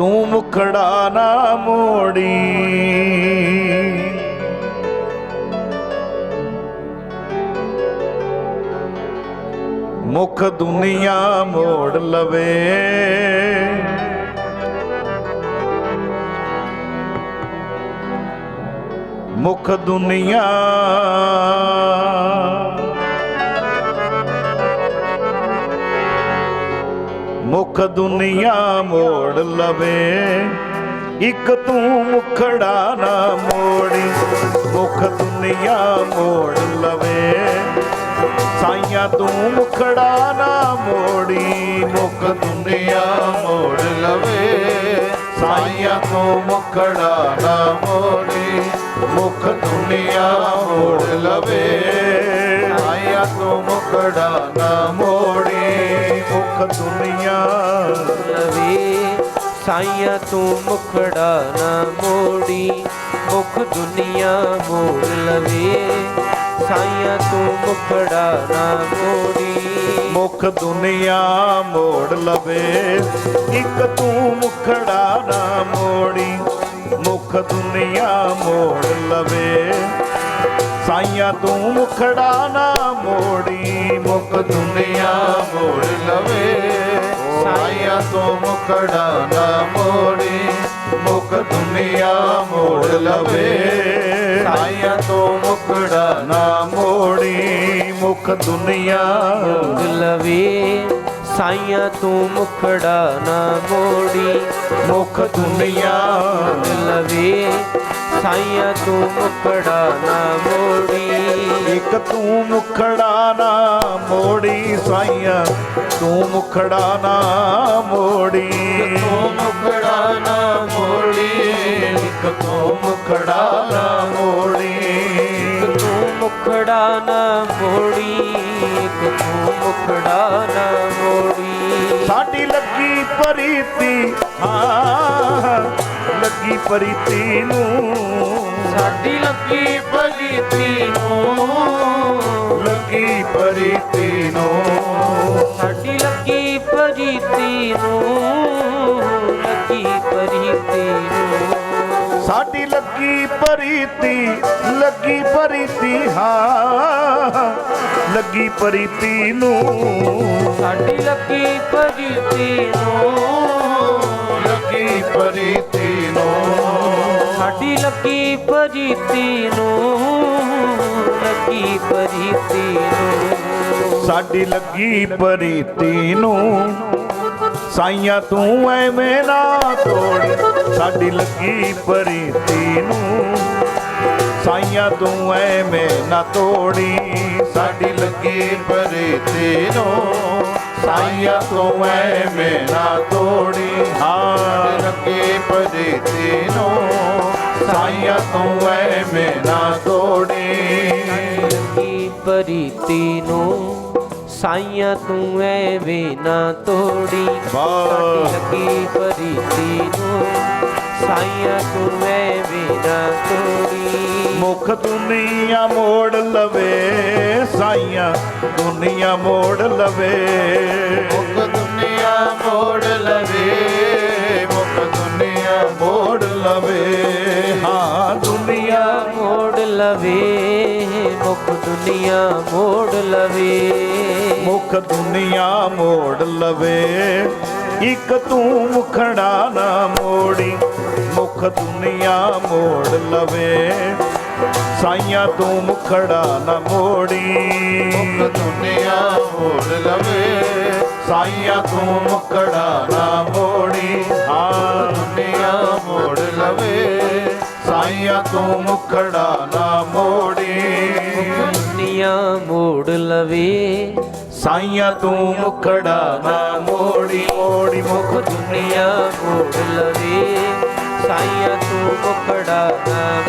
ਤੂੰ ਮੁਖੜਾ ਨਾ ਮੋੜੀ। ਮੁਖ ਦੁਨੀਆ ਮੋੜ ਲਵੇ। ਮੁਖ ਦੁਨੀਆ ਮੁਖ ਦੁਨੀਆ ਮੋੜ ਲਵੇ। ਇੱਕ ਤੂੰ ਮੁਖੜਾ ਨਾ ਮੋੜੀ। ਮੁਖ ਦੁਨੀਆ ਮੋੜ ਲਵੇ। ਸਾਈਆਂ ਤੂੰ ਮੁਖੜਾ ਨਾ ਮੋੜੀ। ਮੁਖ ਦੁਨੀਆ ਮੋੜ ਲਵੇ। ਸਾਈਆਂ ਤੂੰ ਮੁਖੜਾ ਨਾ ਮੋੜੀ। ਮੁਖ ਦੁਨੀਆ ਮੋੜ ਲਵੇ। ਸਾਈਆਂ ਤੂੰ ਮੁਖੜਾ ਨਾ ਮੋੜੀ ਮੁਖ ਦੁਨੀਆ। ਲਵੇ ਸਾਈਆਂ ਤੂੰ ਮੁਖੜਾ ਨਾ ਮੋੜੀ ਮੁਖ ਦੁਨੀਆ ਮੋੜ ਲਵੇ। ਸਾਈਆਂ ਤੂੰ ਮੁਖੜਾ ਨਾ ਮੋੜੀ। ਮੁਖ ਦੁਨੀਆ ਮੋੜ ਲਵੇ। ਇੱਕ ਤੂੰ ਮੁਖੜਾ ਨਾ ਮੋੜੀ ਮੁਖ ਦੁਨੀਆ ਮੋੜ ਲਵੇ। ਸਾਈਆਂ ਤੂੰ ਮੁਖੜਾ ਨਾ ਮੋੜੀ, ਮੁਖ ਦੁਨੀਆ ਮੋੜ ਲਵੇ। ਸਾਈਆਂ ਤੂੰ ਮੁਖੜਾ ਨਾ ਮੋੜੀ, ਮੁਖ ਦੁਨੀਆ ਮੋੜ ਲਵੇ। ਸਾਈਆਂ ਤੂੰ ਮੁਖੜਾ ਨਾ ਮੋੜੀ, ਮੁਖ ਦੁਨੀਆ ਮੋੜ ਲਵੇ। ਸਾਈਆਂ ਤੂੰ ਮੁਖੜਾ ਨਾ ਮੋੜੀ, ਮੁਖ ਦੁਨੀਆ ਲਵੇ। ਸਾਈਆਂ ਤੂੰ ਮੁਖੜਾ ਨਾ ਮੋੜੀ। ਇੱਕ ਤੂੰ ਮੁਖੜਾ ਨਾ ਮੋੜੀ ਸਾਈਆਂ ਤੂੰ ਮੁਖੜਾ ਨਾ ਮੋੜੀ। ਤੂੰ ਮੁਖੜਾ ਨਾ ਮੋੜੀ ਇੱਕ ਤੂੰ ਮੁਖੜਾ ਨਾ ਮੋੜੀ। ਤੂੰ ਮੁਖੜਾ ਨਾ ਮੋੜੀ ਇੱਕ ਤੂੰ ਮੁਖੜਾ ਨਾ ਮੋੜੀ। ਸਾਡੀ ਲੱਗੀ ਪਰੀਤੀ ਹਾਂ। ਲੱਗੀ ਪਰੀਤੀ ਨੂੰ। ਸਾਡੀ ਲੱਗੀ ਭਗਤੀ ਨੂੰ। ਲੱਗੀ ਪਰੀਤੀ ਨੂੰ। ਸਾਡੀ ਲੱਗੀ ਭਗਤੀ ਨੂੰ। ਲੱਗੀ ਭਗਤੀ ਨੂੰ। ਸਾਡੀ ਲੱਗੀ ਪਰੀਤੀ ਲੱਗੀ ਪਰੀਤੀ ਹਾਂ। ਲੱਗੀ ਪਰੀਤੀ ਨੂੰ। ਸਾਡੀ ਲੱਗੀ ਭਗਤੀ ਲੱਗੀ ਭਗਤੀ ਨੂੰ, ਲੱਗੀ ਭਗਤੀ ਨੂੰ। ਸਾਡੀ ਲੱਗੀ ਪਰੀਤੀ ਨੂੰ। ਸਾਈਆਂ ਤੂੰ ਐਵੇਂ ਨਾ ਤੋੜੀ। ਸਾਡੀ ਲੱਗੀ ਪਰੀਤੀ ਨੂੰ। ਸਾਈਆਂ ਤੂੰ ਐਵੇਂ ਨਾ ਤੋੜੀ। ਸਾਡੀ ਲੱਗੀ ਪਰੀਤੀ ਨੂੰ। ਸਾਈਆਂ ਤੂੰ ਐਵੇਂ ਨਾ ਤੋੜੀ। ਹਾਂ ਲੱਗੀ ਪਰੀਤੀ ਨੂੰ। ਸਾਈਆਂ ਤੂੰ ਐਵੇਂ ਨਾ ਤੋੜੀ। ਲੱਗੀ ਭਗਤੀ ਨੂੰ ਸਾਈਆਂ ਤੂੰ ਐਵੇਂ ਨਾ ਤੋੜੀ। ਸਾਡੀ ਲੱਗੀ ਭਗਤੀ ਨੂੰ ਸਾਈਆਂ ਤੂੰ ਐਵੇਂ ਨਾ ਤੋੜੀ। ਮੁਖ ਦੁਨੀਆ ਮੋੜ ਲਵੇ ਸਾਈਆਂ ਦੁਨੀਆ ਮੋੜ ਲਵੇ। ਮੁਖ ਦੁਨੀਆ ਮੋੜ ਲਵੇ। ਲਵੇ ਮੁਖ ਦੁਨੀਆ ਮੋੜ ਲਵੇ। ਮੁਖ ਦੁਨੀਆ ਮੋੜ ਲਵੇ ਇੱਕ ਤੂੰ ਮੁਖੜਾ ਨਾ ਮੋੜੀ। ਮੁਖ ਦੁਨੀਆ ਮੋੜ ਲਵੇ ਸਾਈਆਂ ਤੂੰ ਮੁਖੜਾ ਨਾ ਮੋੜੀ। ਮੁਖ ਦੁਨੀਆ ਮੋੜ ਲਵੇ ਸਾਈਆਂ ਤੂੰ ਮੁਖੜਾ ਨਾ ਮੋੜੀ। ਤੂੰ ਮੁਖੜਾ ਨਾ ਮੋੜੀ ਦੁਨੀਆ ਮੋੜ ਲਵੇ ਸਾਈਆਂ ਤੂੰ ਮੁਖੜਾ ਨਾ ਮੋੜੀ ਮੋੜੀ ਮੁਖ ਦੁਨੀਆ ਮੋੜ ਲਵੇ ਸਾਈਆਂ ਤੂੰ ਮੁਖੜਾ ਨਾ